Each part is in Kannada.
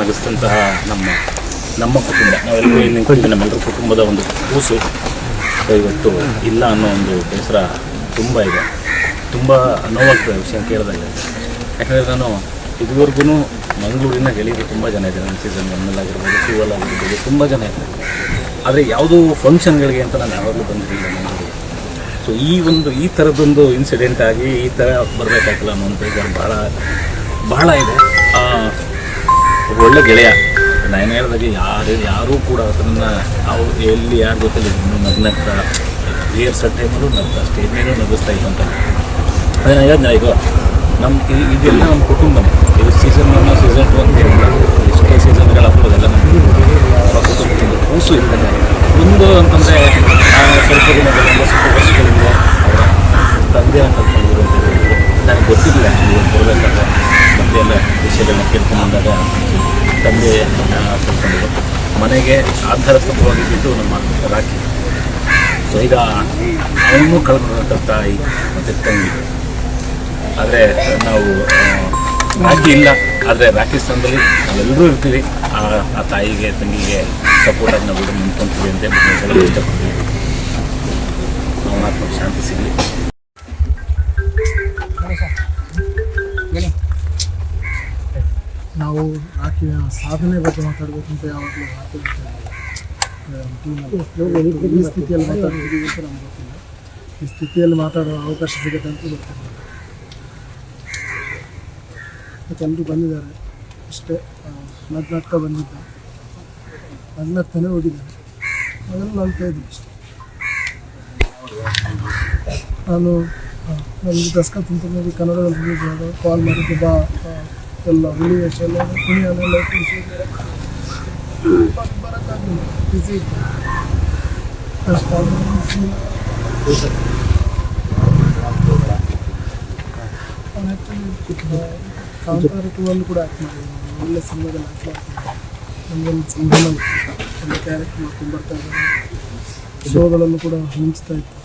ನಗಿಸಿದಂತಹ ನಮ್ಮ ನಮ್ಮ ಕುಟುಂಬ. ನಾವೆಲ್ಲರೂ ನಿಂತಿದ್ದೀವಿ ನಮ್ಮೆಲ್ಲರ ಕುಟುಂಬದ ಒಂದು ಕೂಸು. ಇವತ್ತು ಇಲ್ಲ ಅನ್ನೋ ಒಂದು ಬೇಸರ ತುಂಬ ಇದೆ. ತುಂಬ ನೋವಾಗ್ತದೆ ವಿಷಯ ಕೇಳಿದಾಗ. ಯಾಕಂದರೆ ನಾನು ಇದುವರೆಗೂ ಮಂಗಳೂರಿನ ಗೆಳೆಯರು ತುಂಬ ಜನ ಇದ್ದಾರೆ. ನನ್ನ ಸೀಸನ್ ಒನ್ನಲ್ಲಿ ಆಗಿರ್ಬೋದು ಅಲ್ಲಿ ಆಗಿರ್ಬೋದು, ತುಂಬ ಜನ ಇದ್ದಾರೆ. ಆದರೆ ಯಾವುದೋ ಫಂಕ್ಷನ್ಗಳಿಗೆ ಅಂತ ನಾನು ಯಾವಾಗಲೂ ಬಂದಿರಲಿಲ್ಲ ಮಂಗಳೂರಿಗೆ. ಸೊ ಈ ಒಂದು, ಈ ಥರದ್ದೊಂದು ಇನ್ಸಿಡೆಂಟ್ ಆಗಿ ಈ ಥರ ಬರಬೇಕಾಗಿಲ್ಲ ಅನ್ನೋ ಬೇಜಾರು ಭಾಳ ಭಾಳ ಇದೆ. ಒಳ್ಳೆ ಗೆಳೆಯ. ನಾನು ಹೇಳಿದಾಗೆ ಯಾರು ಯಾರೂ ಕೂಡ ಅದನ್ನು ಅವ್ರು ಎಲ್ಲಿ ಯಾರ ಗೊತ್ತಿಲ್ಲ ಇನ್ನೂ ನಗ್ನಗ್ತಾ ರಿಹರ್ಸಲ್ ಟೈಮಲ್ಲೂ ನಗ್ತಾ ಸ್ಟೇಜ್ ಮೇಲೂ ನಗಿಸ್ತಾ ಇದ್ದಂತ. ಅದೇ ನಾನು ಹೇಳಿದ್ನ ಈಗ ನಮ್ಮ ಇದೆಲ್ಲ ನಮ್ಮ ಕುಟುಂಬ ಇದು ಸೀಸನ್ ಒನ್ ಸೀಸನ್ ಟು ಅಂತ ಹೇಳಿಲ್ಲ ಎಷ್ಟೇ ಸೀಸನ್ಗಳು ಹಾಕೋದೆಲ್ಲ ನಮ್ಮ ಕುಟುಂಬ. ಕೂಸು ಇರ್ತದೆ ಒಂದು ಅಂತಂದರೆ ಸ್ವಲ್ಪ ದಿನಗಳಿಂದ ಸ್ವಲ್ಪ ವರ್ಷಗಳಿಂದ ಅವರ ತಂದೆ ಅಂತ ನನಗೆ ಗೊತ್ತಿಲ್ಲ ಬರಬೇಕಾದ್ರೆ ಮತ್ತೆ ಎಲ್ಲ ವಿಷಯಗಳನ್ನ ಕೇಳ್ಕೊಂಬಂದಾಗ ತಂದೆ ಕಲ್ತ್ಕೊಂಡಿದ್ರು ಮನೆಗೆ ಆಧಾರ ಸ್ತಂಭವಾಗಿದ್ದು ನಮ್ಮ ರಾಖಿ. ಸೊ ಈಗ ಅವನು ಕಳ್ಕೊಂಡಂಥ ತಾಯಿ ಮತ್ತು ತಂಗಿ. ಆದರೆ ನಾವು ರಾಖಿ ಇಲ್ಲ. ಆದರೆ ರಾಖಿ ಸ್ಥಾನದಲ್ಲಿ ನಾವೆಲ್ಲರೂ ಇರ್ತೀವಿ. ಆ ತಾಯಿಗೆ, ತಂಗಿಗೆ ಸಪೋರ್ಟಾಗಿ ನಾವು ನಿಂತ್ಕೊಂತೀವಿ ಅಂತ ಇಷ್ಟಪಡ್ತೀವಿ. ಸಾಧನೆ ಬಗ್ಗೆ ಮಾತಾಡಬೇಕು ಅಂತ ಯಾವಾಗಲೂ ಮಾತಾಡ್ತಾರೆ ಈ ಸ್ಥಿತಿಯಲ್ಲಿ ಮಾತಾಡ್ತಿದ್ದೀವಿ ಅಂತ ನಮ್ಗೆ ಗೊತ್ತಿಲ್ಲ ಈ ಸ್ಥಿತಿಯಲ್ಲಿ ಮಾತಾಡೋ ಅವಕಾಶ ಸಿಗುತ್ತೆ ಅಂತ ಗೊತ್ತಿಲ್ಲ ಮತ್ತೆ ಎಲ್ಲರೂ ಬಂದಿದ್ದಾರೆ ಅಷ್ಟೇ ನಗ್ನಗ್ತಾ ಬಂದಿದ್ದ ನಗ್ನಗ್ತಾನೆ ಹೋಗಿದ್ದಾರೆ ಅದನ್ನು ನಾನು ಇದ್ದೀನಿ ಅಷ್ಟೇ ನಾನು ನನಗೆ ದಸ್ಕ ತುಂತುನಲ್ಲಿ ಕನ್ನಡದಲ್ಲಿ ಕಾಲ್ ಮಾಡಿದ್ದು ಬಾ ಆ, ಎಲ್ಲ ಹುಳಿ ವೇಷ ಎಲ್ಲ ಕುಣಿಯನ್ನೆಲ್ಲ ಕೂರಿಸಿದ್ರೆ ಬರೋಕ್ಕಾಗಲಿಲ್ಲ ಬಿಸಿ ಇತ್ತು ಅಷ್ಟು ಅವನು ಆ್ಯಕ್ಚುಲಿ ಕಾಂತಾರ ಟೂ ಅಲ್ಲೂ ಕೂಡ ಆ್ಯಕ್ಟ್ ಮಾಡಿದ್ದಾನೆ ಒಳ್ಳೆ ಸಿನಿಮಾದಲ್ಲಿ ಆ್ಯಕ್ಟ್ ಮಾಡ್ತಾನೆ ನಮಗೊಂದು ಸಂಭ್ರಮ ಇತ್ತು ಒಳ್ಳೆ ಕ್ಯಾರೆಕ್ಟರ್ ಮಾಡ್ಕೊಂಡು ಬರ್ತಾ ಇದ್ದಾನೆ ಶೋಗಳನ್ನು ಕೂಡ ಮಿಂಚ್ತಾ ಇತ್ತು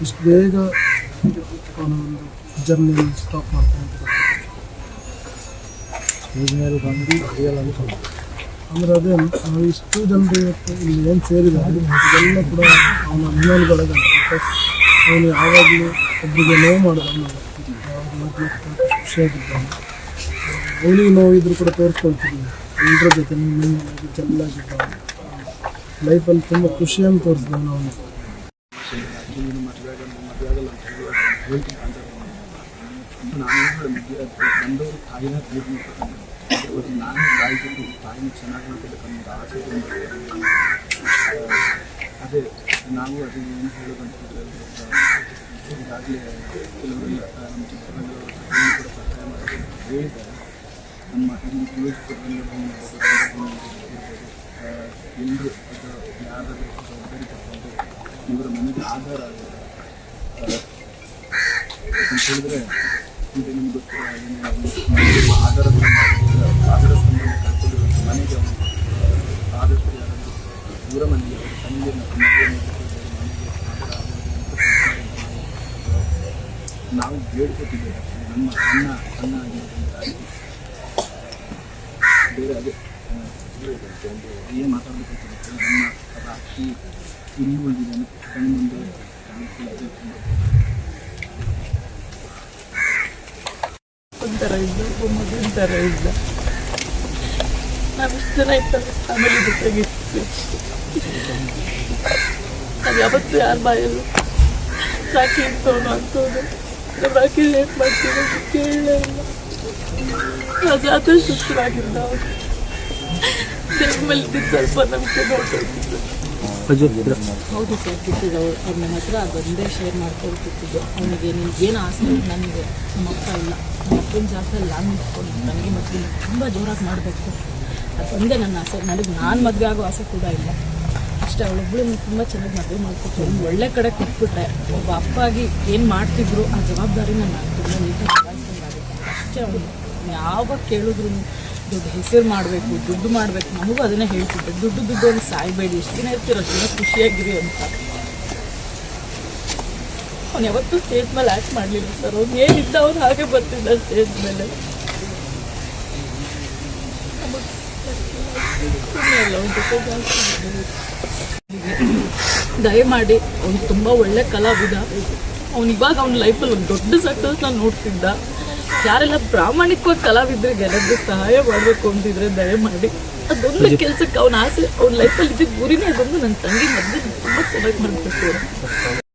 ಇಷ್ಟು ಬೇಗ ಅವನ ಒಂದು ಜರ್ನಿಯನ್ನು ಸ್ಟಾಪ್ ಮಾಡ್ತಾನೆ ಅನ್ಕೊಂಡು ಅಂದರೆ. ಅದೇ, ನಾವು ಇಷ್ಟು ಜನರು ಇವತ್ತು ಇಲ್ಲಿ ಏನು ಸೇರಿದ್ದಾರೆ, ಇದೆಲ್ಲ ಕೂಡ ಅವನ ಅಭಿಮಾನಿಗಳಿದ್ದಾನೆ ಬಿಕಾಸ್ ಅವನು ಯಾವಾಗಲೂ ಒಬ್ಬರಿಗೆ ನೋವು ಮಾಡಿದ ಖುಷಿಯಾಗಿದ್ದಾನೆ. ಅವನಿಗೆ ನೋವಿದ್ರು ಕೂಡ ತೋರಿಸ್ಕೊಳ್ತಿದ್ದೀನಿ. ಎಲ್ಲರ ಜೊತೆ ನೀನಾಗಿ ಚೆನ್ನಾಗಿದ್ದಾನೆ ಲೈಫಲ್ಲಿ ತುಂಬ ಖುಷಿಯನ್ನು ತೋರಿಸಿದ್ದಾನೆ ಅವನು. ನಾನು ಮದುವೆ ಬಂದವರು ತಾಯಿನ ಪ್ರೀತಿ ಮಾಡ್ತಾರೆ ನಾನು ತಾಯಿ ಜೊತೆ ತಾಯಿನ ಚೆನ್ನಾಗಿ ಮಾಡ್ಕೋಬೇಕನ್ನೋ ಆಸೆ ಅದೇ ನಾವು ಅದೇ ಏನು ಹೇಳೋದಂತ ಈಗಾಗಲೇ ಕೆಲವರೆಲ್ಲ ನಮ್ಮ ಚಿತ್ರರಂಗದವರು ಕೂಡ ಸಹಾಯ ಮಾಡೋದು ನಮ್ಮ ಇಲ್ಲಿ ನ್ಯೂಸ್ ಎಲ್ಲರೂ ಅದು ಯಾರಾದರೂ ಜವಾಬ್ದಾರಿ ತಗೊಂಡು ಇವರ ಮನೆಗೆ ಆಧಾರ ಆಗಿದೆ ಅಂತ ಹೇಳಿದ್ರೆ ಆಧಾರ ಆಧಾರ ಸಂಬಂಧ ಕಳ್ಕೊಂಡಿರುವಂಥ ಮನೆಗೆ ಆದಷ್ಟು ದೂರ ಮನೆಗೆ ಪ್ರಯತ್ನ ನಾವು ಬೇಡ್ಕೊತಿದ್ದೇವೆ ನಮ್ಮ ಅಣ್ಣ ಆಗಿರೋದ್ರಿಂದ ತಾಯಿ ಬೇರೆ ಅದೇ ಏನು ಮಾತಾಡಬೇಕು ನಮ್ಮ ಅದ ರಾಖಿ ಇಲ್ಲಿ ಉಳಿದಿದ್ದಾನೆ ಕಣ್ಣು ಮುಂದೆ ಕಾಣಿಸ್ತಾ ಇದೆ ಒಂಥರ ಇಲ್ಲ ಒಬ್ಬ ಮಗನ ಥರ ಇಲ್ಲ ನಾವು ಇಷ್ಟು ಜನ ಇರ್ತದೆ ಫ್ಯಾಮಿಲಿ ಜೊತೆಗೆ ನಾವು ಯಾವತ್ತೂ ಯಾರ ಬಾಯಲ್ಲೂ ರಾಖಿ ಇಂಥವನು ಅಂತವನು ನಾವು ರಾಖಿ ಹೇಗೆ ಮಾಡ್ತೀವಿ ಅಂತ ಕೇಳಲೇ ಇಲ್ಲ ನಾವು ಜಾತ್ರೆ ಸುಸ್ತರಾಗಿದ್ದ ಅವನು ದೇವ್ರ ಮೇಲೆ ಇದ್ದಿದ್ದು ಸ್ವಲ್ಪ ನಂಬಿಕೆ ನೋಡ್ಕೊಳ್ತಿದ್ದು ಹೌದು ಸರ್ ಬಿಟ್ಟಿದ್ದು ಅವ್ರು ನಮ್ಮ ಹತ್ರ ಅದೊಂದೇ ಶೇರ್ ಮಾಡ್ಕೊಳ್ತಿದ್ದು ಅವನಿಗೆ ನಿನ್ಗೇನು ಆಸೆ ನನಗೆ ನಮ್ಮ ಅಪ್ಪ ಇಲ್ಲ. ನಮ್ಮ ಅಪ್ಪನ ನಾನು ನಿಂತ್ಕೊಂಡು ನನಗೆ ಮದುವೆ ತುಂಬ ಜೋರಾಗಿ ಮಾಡಬೇಕು. ಅದೊಂದೇ ನನ್ನ ಆಸೆ. ನನಗೆ ನಾನು ಮದುವೆ ಆಗೋ ಆಸೆ ಕೂಡ ಇಲ್ಲ. ಅಷ್ಟೇ ಅವಳೊಬ್ಬಳು ತುಂಬ ಚೆನ್ನಾಗಿ ಮದುವೆ ಮಾಡ್ಕೊಟ್ಟು ಒಳ್ಳೆ ಕಡೆ ಕೊಟ್ಬಿಟ್ರೆ, ಒಬ್ಬ ಅಪ್ಪಾಗಿ ಏನು ಮಾಡ್ತಿದ್ರು, ಆ ಜವಾಬ್ದಾರಿನ ನನ್ನ ತುಂಬ ನೀಟಾಗಿ ನಿಭಾಯಿಸ್ಕೊಂಡಾಗುತ್ತೆ ಅಷ್ಟೇ ಅವಳು. ಯಾವಾಗ ಕೇಳಿದ್ರು ದುಡ್ಡು ಹೆಸರು ಮಾಡಬೇಕು, ದುಡ್ಡು ಮಾಡಬೇಕು, ನಮಗೂ ಅದನ್ನೇ ಹೇಳ್ತಿದ್ದೆ. ದುಡ್ಡು ದುಡ್ಡು ಅಂತ ಸಾಯ್ಬೇಡಿ ಎಷ್ಟು ದಿನ ಇರ್ತೀರ, ಅಷ್ಟು ದಿನ ಖುಷಿಯಾಗಿರಿ ಅಂತ. ಅವ್ನು ಯಾವತ್ತೂ ಸ್ಟೇಜ್ ಮೇಲೆ ಆ್ಯಕ್ಟ್ ಮಾಡಲಿಲ್ಲ ಸರ್ ಅವ್ನು ಏನಿದ್ದ ಅವ್ನು ಹಾಗೆ ಬರ್ತಿದ್ದ ಸ್ಟೇಜ್ ಮೇಲೆ. ದಯಮಾಡಿ, ಅವ್ನು ತುಂಬ ಒಳ್ಳೆ ಕಲಾವಿದ. ಅವ್ನು ಇವಾಗ ಅವ್ನ ಲೈಫಲ್ಲಿ ಒಂದು ದೊಡ್ಡ ಸಕ್ಸಸ್ ನಾನು ನೋಡ್ತಿದ್ದ. ಯಾರೆಲ್ಲ ಪ್ರಾಮಾಣಿಕವಾಗಿ ಕಲಾವಿದ್ರೆ ಗೆಲ್ಲದ್ದು ಸಹಾಯ ಮಾಡಬೇಕು ಅಂತಿದ್ರೆ ದಯಮಾಡಿ. ಅದೊಂದು ಕೆಲಸಕ್ಕೆ ಅವನ ಆಸೆ ಅವ್ನ ಲೈಫಲ್ಲಿ ಇದ್ದಿದ್ದ ಗುರಿನೇ ಅದೊಂದು. ನನ್ನ ತಂಗಿ ಮದ್ದು ತುಂಬ ಚೆನ್ನಾಗಿ ಮಾಡಬೇಕು